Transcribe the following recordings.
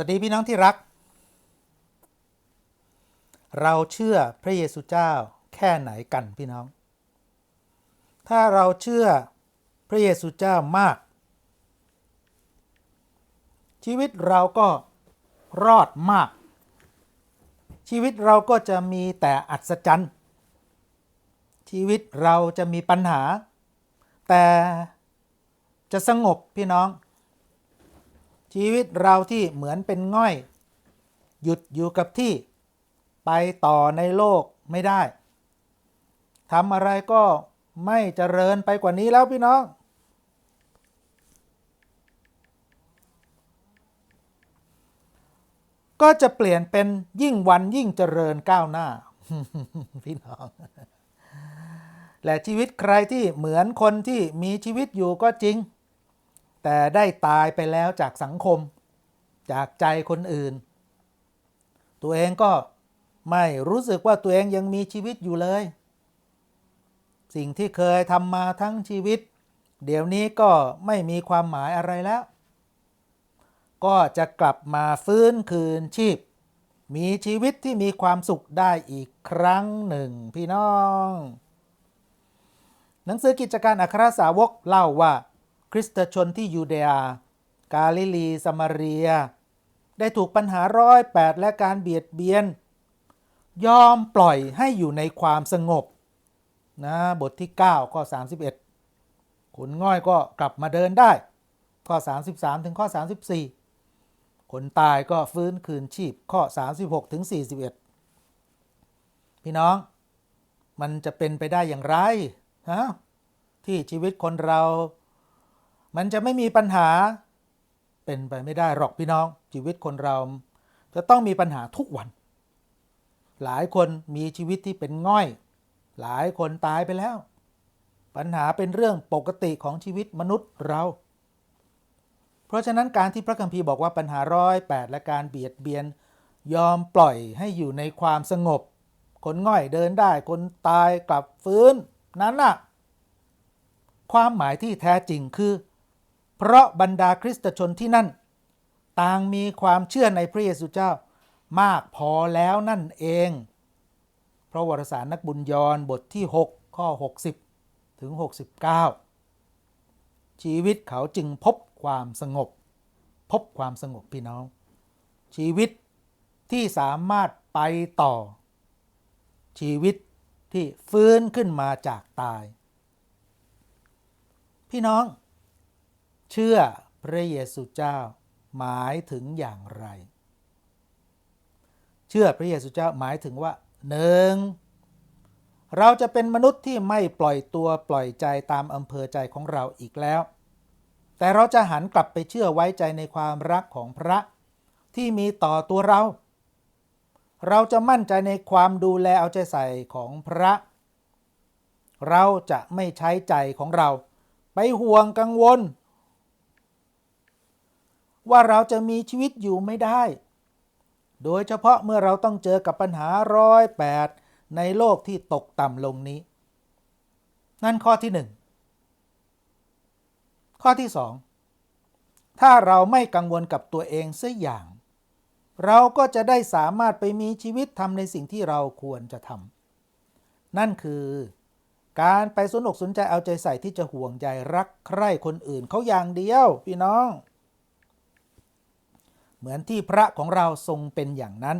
สวัสดีพี่น้องที่รัก เราเชื่อพระเยซูเจ้าแค่ไหนกันพี่น้อง ถ้าเราเชื่อพระเยซูเจ้ามาก ชีวิตเราก็รอดมาก ชีวิตเราก็จะมีแต่อัศจรรย์ ชีวิตเราจะมีปัญหา แต่จะสงบพี่น้อง ชีวิตเราที่เหมือนเป็นง่อย หยุดอยู่กับที่ ไปต่อในโลกไม่ได้ทำอะไรก็ไม่เจริญไปกว่านี้แล้วพี่น้องก็จะเปลี่ยนเป็นยิ่งวันยิ่งเจริญก้าวหน้า พี่น้อง และชีวิตใครที่เหมือนคนที่มีชีวิตอยู่ก็จริง แต่ได้ตายไปแล้วจากสังคม จากใจคนอื่น ตัวเองก็ไม่รู้สึกว่าตัวเองยังมีชีวิตอยู่เลย สิ่งที่เคยทำมาทั้งชีวิต เดี๋ยวนี้ก็ไม่มีความหมายอะไรแล้ว ก็จะกลับมาฟื้นคืนชีพ มีชีวิตที่มีความสุขได้อีกครั้งหนึ่งพี่น้อง หนังสือกิจการอัครสาวกเล่าว่า คริสตชนที่ยูเดยากาลิลีสมาเรีย ได้ถูกปัญหาร้อยแปดและการเบียดเบียน ยอมปล่อยให้อยู่ในความสงบนะบทที่ 9 ข้อ 31ขนง่อยก็กลับมาเดินได้ ข้อ 33 ถึงข้อ 34 คนตายก็ฟื้นคืนชีพข้อ 36 ถึง 41 พี่น้อง มันจะเป็นไปได้อย่างไรฮะที่ชีวิตคนเรา มันจะไม่มีปัญหาเป็นไปไม่ได้หรอกพี่น้อง ชีวิตคนเรา จะต้องมีปัญหาทุกวัน หลายคนมีชีวิตที่เป็นง่อย หลายคนตายไปแล้ว ปัญหาเป็นเรื่องปกติของชีวิตมนุษย์เรา เพราะฉะนั้นการที่พระคัมภีร์บอกว่าปัญหาร้อยแปดและการเบียดเบียน ยอมปล่อยให้อยู่ในความสงบ คนง่อยเดินได้ คนตายกลับฟื้นนั้นน่ะ ความหมายที่แท้จริงคือ เพราะบรรดาคริสตชนที่นั่น ต่างมีความเชื่อในพระเยซูเจ้ามากพอแล้วนั่นเอง เพราะวารสารนักบุญยอนบทที่ 6 ข้อ 60 ถึง 69 ชีวิตเขาจึงพบความสงบ พบความสงบพี่น้อง ชีวิตที่สามารถไปต่อ ชีวิตที่ฟื้นขึ้นมาจากตาย พี่น้อง เชื่อพระเยซูเจ้าหมายถึงอย่างไร เชื่อพระเยซูเจ้าหมายถึงว่าหนึ่งเราจะเป็นมนุษย์ที่ไม่ปล่อยตัวปล่อยใจตามอำเภอใจของเราอีกแล้ว แต่เราจะหันกลับไปเชื่อไว้ใจในความรักของพระที่มีต่อตัวเรา เราจะมั่นใจในความดูแลเอาใจใส่ของพระ เราจะไม่ใช้ใจของเรา ไปห่วงกังวล ว่าเราจะมีชีวิตอยู่ไม่ได้ โดยเฉพาะเมื่อเราต้องเจอกับปัญหาร้อยแปดในโลกที่ตกต่ำลงนี้ นั่นข้อที่หนึ่งข้อที่สองถ้าเราไม่กังวลกับตัวเองสักอย่าง เราก็จะได้สามารถไปมีชีวิตทำในสิ่งที่เราควรจะทำนั่นคือการไปสนุกสนใจเอาใจใส่ที่จะห่วงใยรักใคร่คนอื่นเขาอย่างเดียว พี่น้อง เหมือนที่พระของเราทรงเป็นอย่างนั้น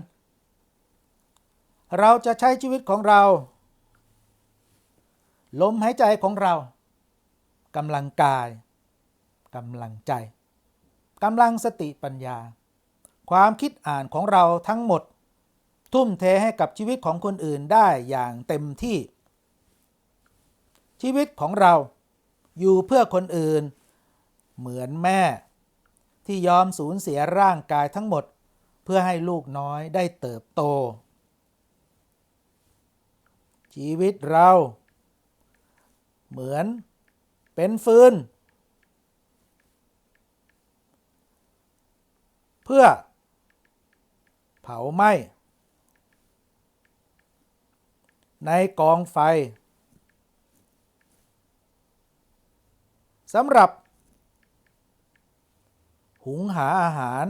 เราจะใช้ชีวิตของเรา ลมหายใจของเรากำลังกายกำลังใจกำลังสติปัญญา ความคิดอ่านของเราทั้งหมด ทุ่มเทให้กับชีวิตของคนอื่นได้อย่างเต็มที่ ชีวิตของเราอยู่เพื่อคนอื่น เหมือนแม่ ที่ยอมสูญเสียร่างกายทั้งหมด เพื่อให้ลูกน้อยได้เติบโต ชีวิตเรา เหมือนเป็นฟืน เพื่อ เผาไหม้ในกองไฟสำหรับ หุงหาอาหาร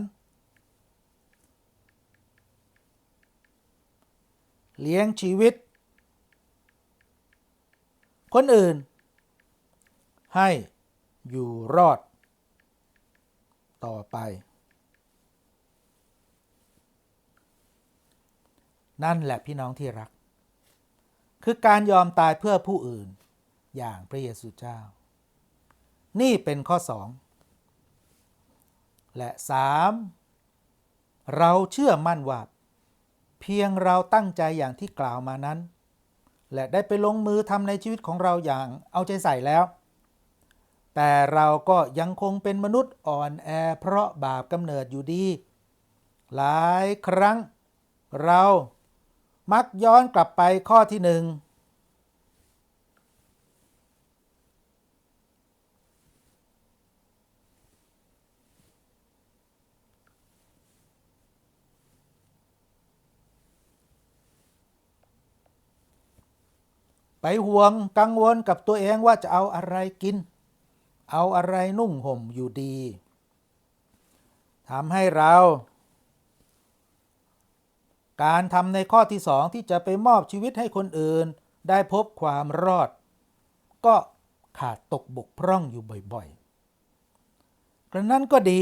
เลี้ยงชีวิต คนอื่น ให้อยู่รอด ต่อไป นั่นแหละพี่น้องที่รัก คือการยอมตายเพื่อผู้อื่น อย่างพระเยซูเจ้า นี่เป็นข้อสอง และสามเราเชื่อมั่นว่าเพียงเราตั้งใจอย่างที่กล่าวมานั้น และได้ไปลงมือทำในชีวิตของเราอย่างเอาใจใส่แล้ว แต่เราก็ยังคงเป็นมนุษย์อ่อนแอเพราะบาปกำเนิดอยู่ดี หลายครั้ง เรามักย้อนกลับไปข้อที่หนึ่ง ไปห่วงกังวลกับตัวเองว่าจะเอาอะไรกิน เอาอะไรนุ่งห่มอยู่ดีทำให้เรา การทำในข้อที่สองที่จะไปมอบชีวิตให้คนอื่น ได้พบความรอด ก็ขาดตกบกพร่องอยู่บ่อยๆกระนั้นก็ดี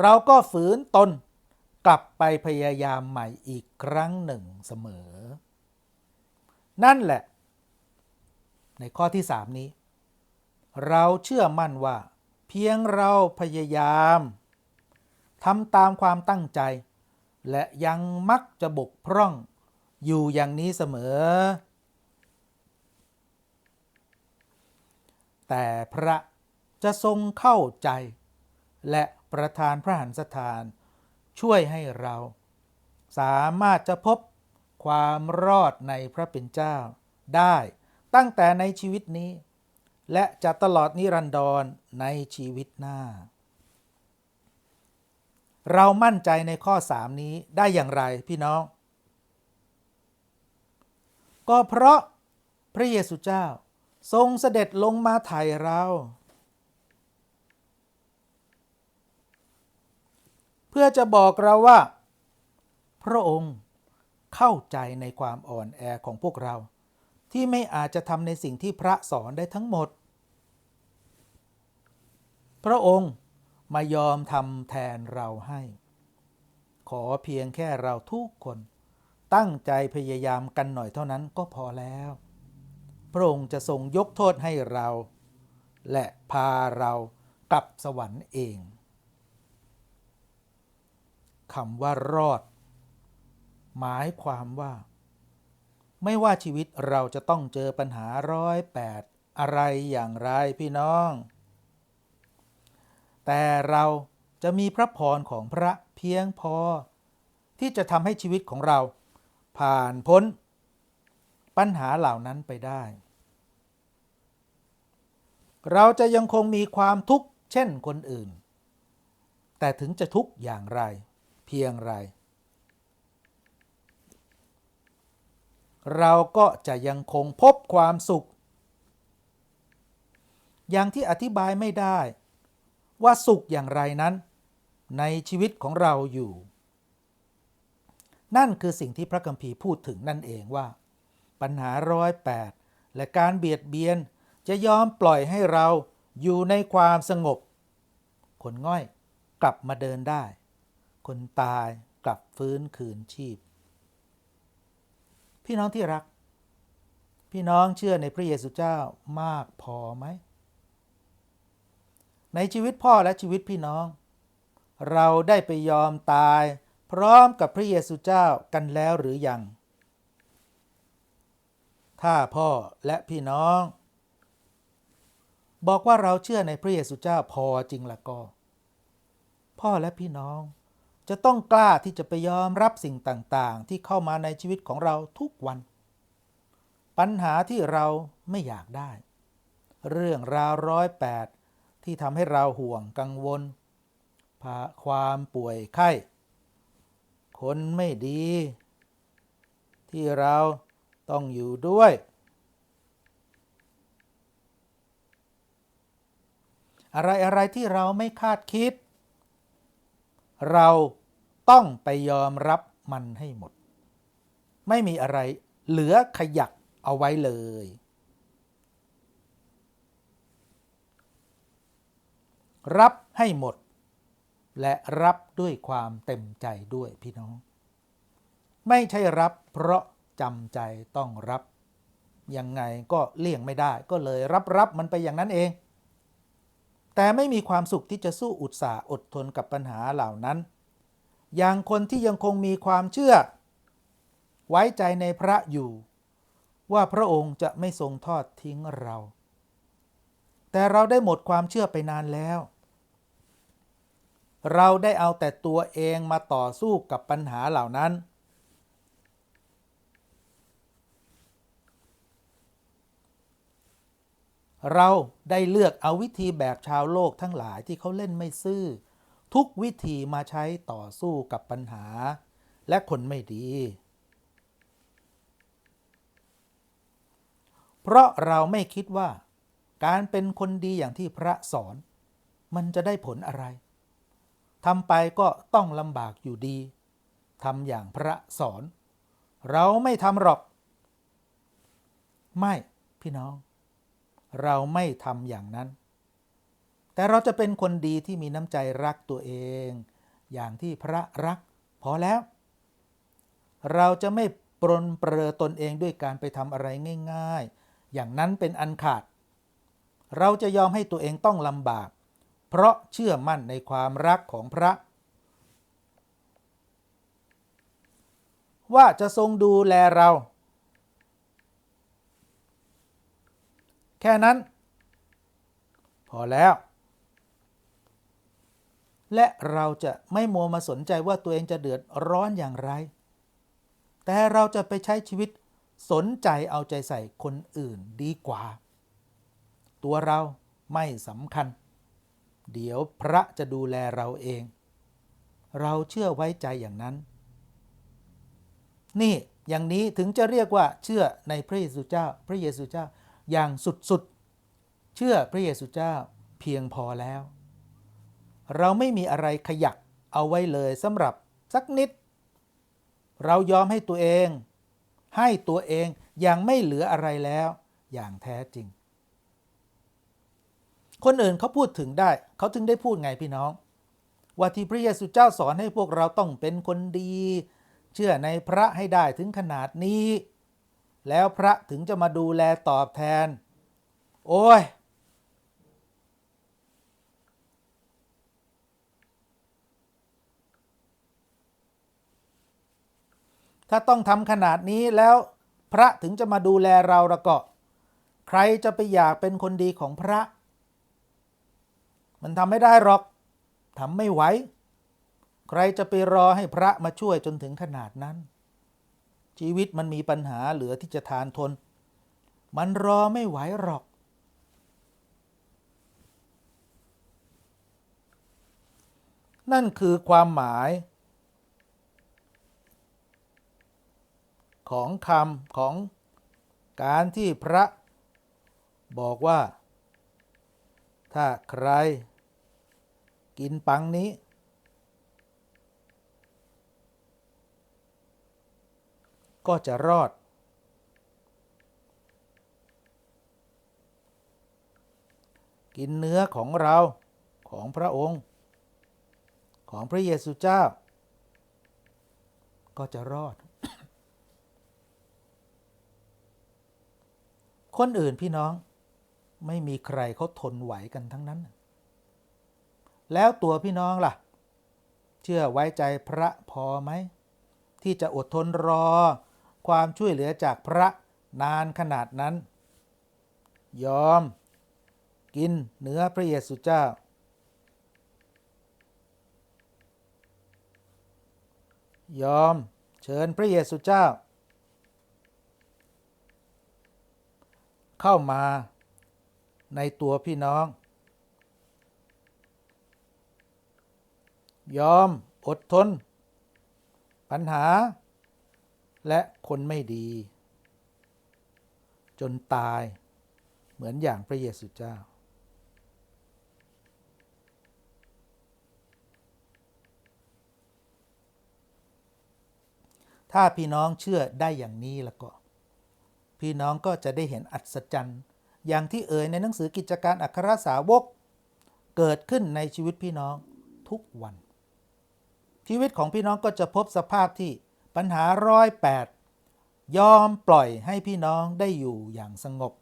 เราก็ฝืนตน กลับไปพยายามใหม่อีกครั้งหนึ่งเสมอ นั่นแหละ ในข้อที่สามนี้ เราเชื่อมั่นว่า เพียงเราพยายามทำตามความตั้งใจ และยังมักจะบกพร่องอยู่อย่างนี้เสมอ แต่พระจะทรงเข้าใจ และประทานพระหันสถาน ช่วยให้เรา สามารถจะพบความรอดในพระเป็นเจ้า ได้ตั้งแต่ในชีวิตนี้ และจะตลอดนิรันดรในชีวิตหน้า เรามั่นใจในข้อสามนี้ได้อย่างไรพี่น้อง ก็เพราะพระเยซูเจ้าทรงเสด็จลงมาไถ่เรา เพื่อจะบอกเราว่า พระองค์เข้าใจในความอ่อนแอของพวกเรา ที่ไม่อาจจะทำในสิ่งที่พระสอนได้ทั้งหมด พระองค์มายอมทำแทนเราให้ ขอเพียงแค่เราทุกคน ตั้งใจพยายามกันหน่อยเท่านั้นก็พอแล้ว พระองค์จะทรงยกโทษให้เรา และพาเรากลับสวรรค์เอง คำว่ารอด หมายความว่า ไม่ว่าชีวิตเราจะต้องเจอปัญหาร้อยแปดอะไรอย่างไรพี่น้อง แต่เราจะมีพระพรของพระเพียงพอ ที่จะทำให้ชีวิตของเรา ผ่านพ้น ปัญหาเหล่านั้นไปได้ เราจะยังคงมีความทุกข์เช่นคนอื่น แต่ถึงจะทุกข์อย่างไร พียงไร เราก็จะยังคงพบความสุข อย่างที่อธิบายไม่ได้ ว่าสุขอย่างไรนั้น ในชีวิตของเราอยู่ นั่นคือสิ่งที่พระคัมภีร์พูดถึงนั่นเองว่า ปัญหาร้อยแปดและการเบียดเบียนจะยอมปล่อยให้เราอยู่ในความสงบ คนง่อยกลับมาเดินได้ คนตายกลับฟื้นคืนชีพ พี่น้องที่รัก พี่น้องเชื่อในพระเยซูเจ้ามากพอไหม ในชีวิตพ่อและชีวิตพี่น้อง เราได้ไปยอมตายพร้อมกับพระเยซูเจ้ากันแล้วหรือยัง ถ้าพ่อและพี่น้อง บอกว่าเราเชื่อในพระเยซูเจ้าพอจริงละก็ พ่อและพี่น้อง จะต้องกล้าที่จะไปยอมรับสิ่งต่างๆ ที่เข้ามาในชีวิตของเราทุกวัน ปัญหาที่เราไม่อยากได้ เรื่องราวร้อยแปดที่ทำให้เราห่วงกังวล ความป่วยไข้ คนไม่ดี ที่เราต้องอยู่ด้วย อะไรอะไรที่เราไม่คาดคิด เรา ต้องไปยอมรับมันให้หมด ไม่มีอะไรเหลือขยักเอาไว้เลย รับให้หมด และรับด้วยความเต็มใจด้วยพี่น้อง ไม่ใช่รับเพราะจำใจต้องรับ ยังไงก็เลี่ยงไม่ได้ก็เลยรับรับมันไปอย่างนั้นเอง แต่ไม่มีความสุขที่จะสู้อุตสาห์อดทนกับปัญหาเหล่านั้น อย่างคนที่ยังคงมีความเชื่อ ไว้ใจในพระอยู่ ว่าพระองค์จะไม่ทรงทอดทิ้งเรา แต่เราได้หมดความเชื่อไปนานแล้ว เราได้เอาแต่ตัวเองมาต่อสู้กับปัญหาเหล่านั้น เราได้เลือกเอาวิธีแบบชาวโลกทั้งหลายที่เขาเล่นไม่ซื่อ ทุกวิธีมาใช้ต่อสู้กับปัญหา และคนไม่ดี เพราะเราไม่คิดว่า การเป็นคนดีอย่างที่พระสอน มันจะได้ผลอะไรทำไปก็ต้องลำบากอยู่ดีทำอย่างพระสอน เราไม่ทำหรอก ไม่พี่น้อง เราไม่ทำอย่างนั้น แต่เราจะเป็นคนดีที่มีน้ำใจรักตัวเอง อย่างที่พระรักพอแล้ว เราจะไม่ปรนเปรอตนเองด้วยการไปทำอะไรง่าย ๆ อย่างนั้นเป็นอันขาด เราจะยอมให้ตัวเองต้องลำบาก เพราะเชื่อมั่นในความรักของพระ ว่าจะทรงดูแลเรา แค่นั้น พอแล้ว และเราจะไม่มัวมาสนใจว่าตัวเองจะเดือดร้อนอย่างไร แต่เราจะไปใช้ชีวิตสนใจเอาใจใส่คนอื่นดีกว่า ตัวเราไม่สำคัญ เดี๋ยวพระจะดูแลเราเอง เราเชื่อไว้ใจอย่างนั้น นี่อย่างนี้ถึงจะเรียกว่าเชื่อในพระเยซูเจ้า พระเยซูเจ้าอย่างสุดๆ เชื่อพระเยซูเจ้าเพียงพอแล้ว เราไม่มีอะไรขยักเอาไว้เลยสำหรับสักนิด เรายอมให้ตัวเอง ให้ตัวเองอย่างไม่เหลืออะไรแล้ว อย่างแท้จริง คนอื่นเขาพูดถึงได้ เขาถึงได้พูดไงพี่น้อง ว่าที่พระเยซูเจ้าสอนให้พวกเราต้องเป็นคนดี เชื่อในพระให้ได้ถึงขนาดนี้ แล้วพระถึงจะมาดูแลตอบแทน โอ้ย ถ้าต้องทำขนาดนี้แล้วพระถึงจะมาดูแลเราล้วก็ ใครจะไปอยากเป็นคนดีของพระ มันทำไม่ได้หรอกทำไม่ไหว ใครจะไปรอให้พระมาช่วยจนถึงขนาดนั้น ชีวิตมันมีปัญหาเหลือที่จะทานทน มันรอไม่ไหวหรอก นั่นคือความหมาย ของคำของการที่พระบอกว่า ถ้าใครกินปังนี้ ก็จะรอด กินเนื้อของเราของพระองค์ ของพระเยซูเจ้า ก็จะรอด คนอื่นพี่น้องไม่มีใครเขาทนไหวกันทั้งนั้น แล้วตัวพี่น้องล่ะ เชื่อไว้ใจพระพอไหม ที่จะอดทนรอ ความช่วยเหลือจากพระนานขนาดนั้น ยอม กินเนื้อพระเยซูเจ้า ยอมเชิญพระเยซูเจ้า เข้ามาในตัวพี่น้อง ยอมอดทน ปัญหา และคนไม่ดี จนตายเหมือนอย่างพระเยซูเจ้า ถ้าพี่น้องเชื่อได้อย่างนี้แล้วก็ พี่น้องก็จะได้เห็นอัศจรรย์ อย่างที่เอ่ยในหนังสือกิจการอัครสาวก เกิดขึ้นในชีวิตพี่น้องทุกวัน ชีวิตของพี่น้องก็จะพบสภาพที่ปัญหาร้อยแปดยอมปล่อยให้พี่น้องได้อยู่อย่างสงบ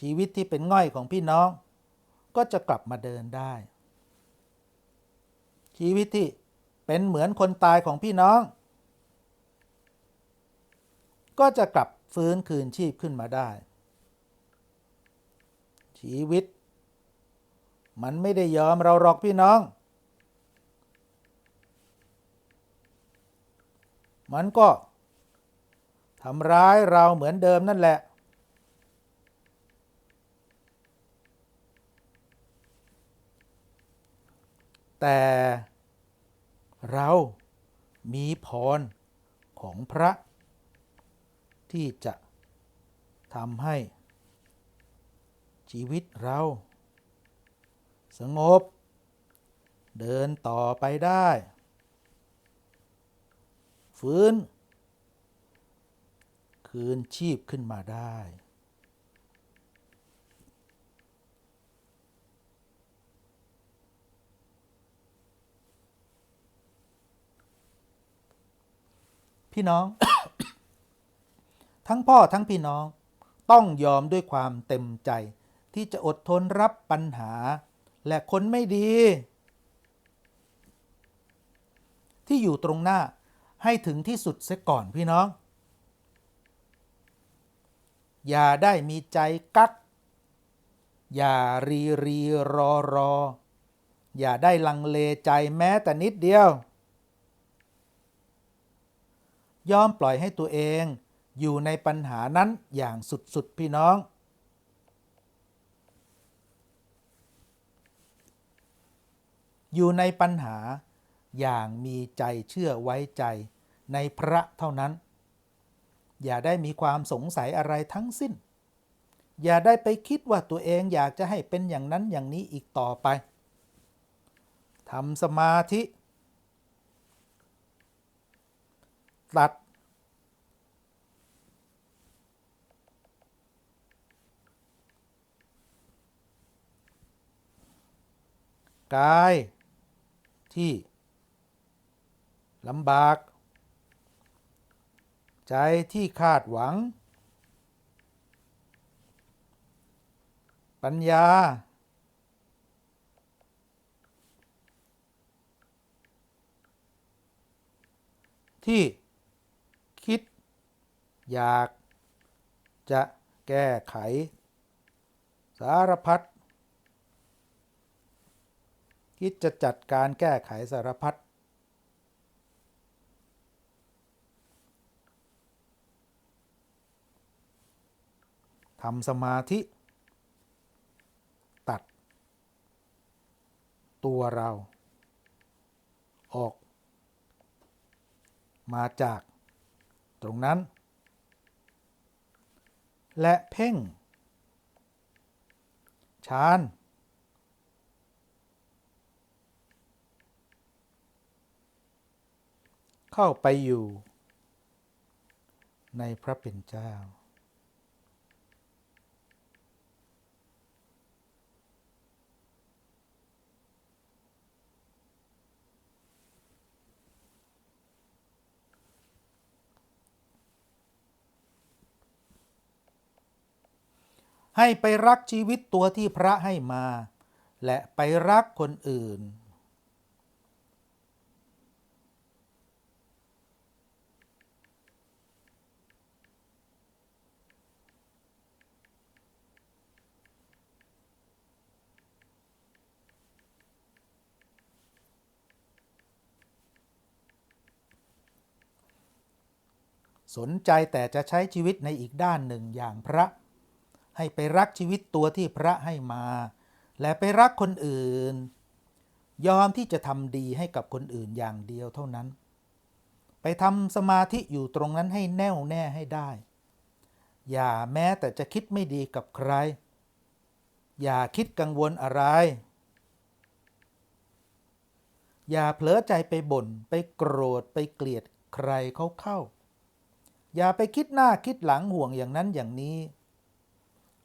ชีวิตที่เป็นง่อยของพี่น้อง ก็จะกลับมาเดินได้ ชีวิตที่เป็นเหมือนคนตายของพี่น้อง ก็จะกลับ ฟื้นคืนชีพขึ้นมาได้ ชีวิต มันไม่ได้ยอมเราหรอกพี่น้อง มันก็ทำร้ายเราเหมือนเดิมนั่นแหละ แต่เรามีพรของพระ ที่จะทำให้ชีวิตเรา สงบ เดินต่อไปได้ ฟื้น คืนชีพขึ้นมาได้ พี่น้อง ทั้งพ่อทั้งพี่น้องต้องยอมด้วยความเต็มใจ ที่จะอดทนรับปัญหา และคนไม่ดี ที่อยู่ตรงหน้าให้ถึงที่สุดเสียก่อนพี่น้อง อย่าได้มีใจกัก อย่ารีรีรอรอ อย่าได้ลังเลใจแม้แต่นิดเดียว ยอมปล่อยให้ตัวเอง อยู่ในปัญหานั้นอย่างสุด ๆ พี่น้อง อยู่ในปัญหาอย่างมีใจเชื่อไว้ใจในพระเท่านั้น อย่าได้มีความสงสัยอะไรทั้งสิ้น อย่าได้ไปคิดว่าตัวเองอยากจะให้เป็นอย่างนั้นอย่างนี้อีกต่อไปทำสมาธิ ตัด กาย ที่ลำบาก ใจที่คาดหวัง ปัญญา ที่คิด อยากจะแก้ไข สารพัด คิดจะจัดการแก้ไขสารพัดทำสมาธิ ตัด ตัวเรา ออก มาจากตรงนั้น และเพ่งชาน เข้าไปอยู่ ในพระเป็นเจ้า ให้ไปรักชีวิตตัวที่พระให้มา และไปรักคนอื่น สนใจแต่จะใช้ชีวิตในอีกด้านหนึ่งอย่างพระ ให้ไปรักชีวิตตัวที่พระให้มา และไปรักคนอื่น ยอมที่จะทำดีให้กับคนอื่นอย่างเดียวเท่านั้น ไปทำสมาธิอยู่ตรงนั้นให้แน่วแน่ให้ได้ อย่าแม้แต่จะคิดไม่ดีกับใคร อย่าคิดกังวลอะไร อย่าเผลอใจไปบ่นไปโกรธไปเกลียดใครเขาเข้า อย่าไปคิดหน้าคิดหลังห่วงอย่างนั้นอย่างนี้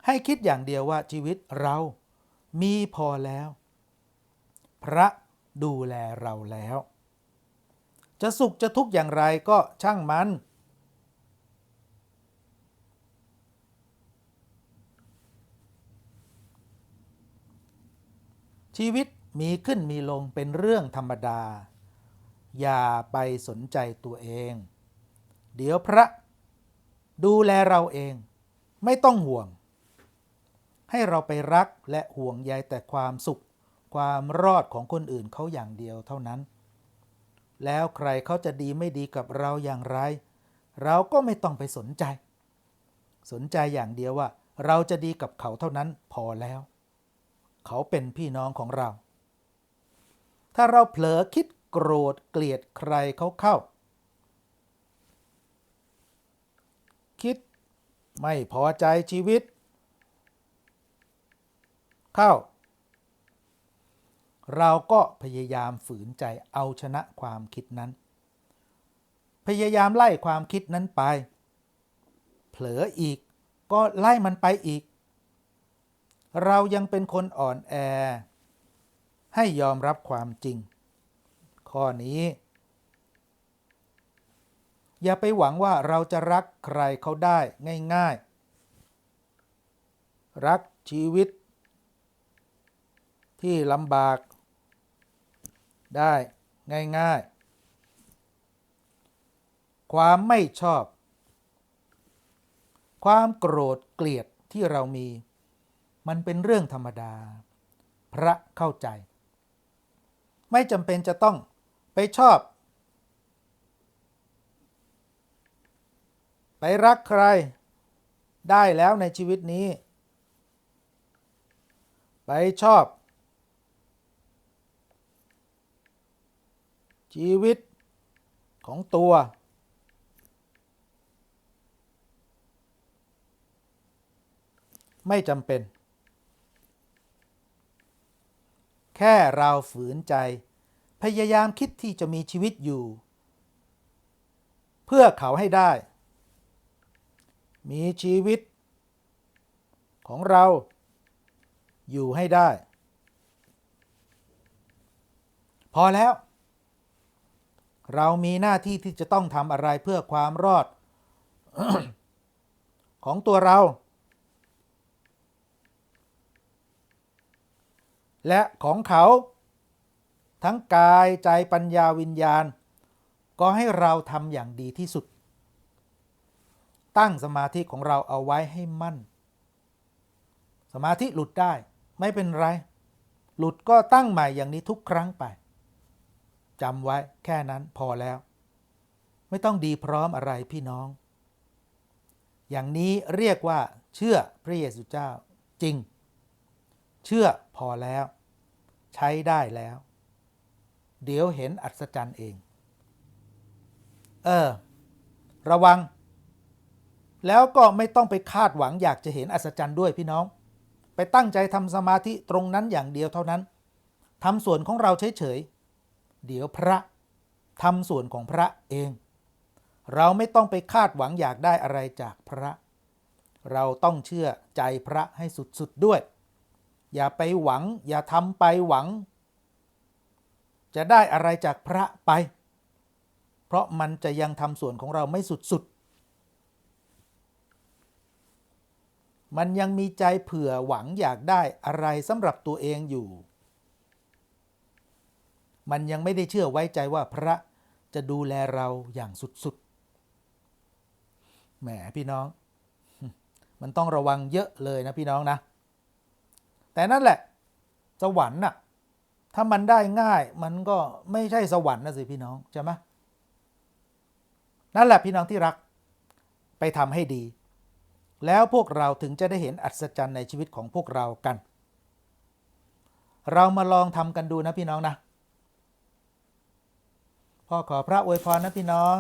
ให้คิดอย่างเดียวว่าชีวิตเรามีพอแล้ว พระดูแลเราแล้ว จะสุขจะทุกข์อย่างไรก็ช่างมัน ชีวิตมีขึ้นมีลงเป็นเรื่องธรรมดา อย่าไปสนใจตัวเอง เดี๋ยวพระ ดูแลเราเอง ไม่ต้องห่วง ให้เราไปรักและห่วงใยแต่ความสุข ความรอดของคนอื่นเขาอย่างเดียวเท่านั้น แล้วใครเขาจะดีไม่ดีกับเราอย่างไร เราก็ไม่ต้องไปสนใจ สนใจอย่างเดียวว่า เราจะดีกับเขาเท่านั้นพอแล้ว เขาเป็นพี่น้องของเรา ถ้าเราเผลอคิดโกรธเกลียดใครเขาเข้า คิด ไม่พอใจชีวิต เข้า เราก็พยายามฝืนใจเอาชนะความคิดนั้น พยายามไล่ความคิดนั้นไป เผลออีกก็ไล่มันไปอีก เรายังเป็นคนอ่อนแอ ให้ยอมรับความจริง ข้อนี้ อย่าไปหวังว่าเราจะรักใครเขาได้ง่ายๆ รักชีวิต ที่ลำบาก ได้ง่ายๆ ความไม่ชอบ ความโกรธเกลียดที่เรามี มันเป็นเรื่องธรรมดา พระเข้าใจ ไม่จำเป็นจะต้องไปชอบ ไปรักใคร ได้แล้วในชีวิตนี้ ไปชอบ ชีวิตของตัว ไม่จำเป็น แค่เราฝืนใจ พยายามคิดที่จะมีชีวิตอยู่ เพื่อเขาให้ได้ มีชีวิต ของเราอยู่ให้ได้ พอแล้ว เรามีหน้าที่ที่จะต้องทำอะไรเพื่อความรอด ของตัวเรา และของเขา ทั้งกายใจปัญญาวิญญาณ ก็ให้เราทำอย่างดีที่สุด ตั้งสมาธิของเราเอาไว้ให้มั่น สมาธิหลุดได้ไม่เป็นไร หลุดก็ตั้งใหม่อย่างนี้ทุกครั้งไปจำไว้แค่นั้นพอแล้ว ไม่ต้องดีพร้อมอะไรพี่น้อง อย่างนี้เรียกว่าเชื่อพระเยซูเจ้าจริง เชื่อพอแล้ว ใช้ได้แล้ว เดี๋ยวเห็นอัศจรรย์เอง เออ ระวัง แล้วก็ไม่ต้องไปคาดหวังอยากจะเห็นอัศจรรย์ด้วยพี่น้อง ไปตั้งใจทำสมาธิตรงนั้นอย่างเดียวเท่านั้นทำส่วนของเราเฉยๆเดี๋ยวพระทำส่วนของพระเอง เราไม่ต้องไปคาดหวังอยากได้อะไรจากพระ เราต้องเชื่อใจพระให้สุดๆด้วย อย่าไปหวัง อย่าทำไปหวัง จะได้อะไรจากพระไป เพราะมันจะยังทำส่วนของเราไม่สุด มันยังมีใจเผื่อหวังอยากได้อะไรสำหรับตัวเองอยู่ มันยังไม่ได้เชื่อไว้ใจว่าพระจะดูแลเราอย่างสุดๆ แหมพี่น้อง มันต้องระวังเยอะเลยนะพี่น้องนะ แต่นั่นแหละ สวรรค์น่ะ ถ้ามันได้ง่ายมันก็ไม่ใช่สวรรค์นะสิพี่น้องใช่ไหมนั่นแหละพี่น้องที่รัก ไปทำให้ดี แล้วพวกเราถึงจะได้เห็นอัศจรรย์ในชีวิตของพวกเรากัน เรามาลองทำกันดูนะพี่น้องนะพ่อขอพระอวยพรนะพี่น้อง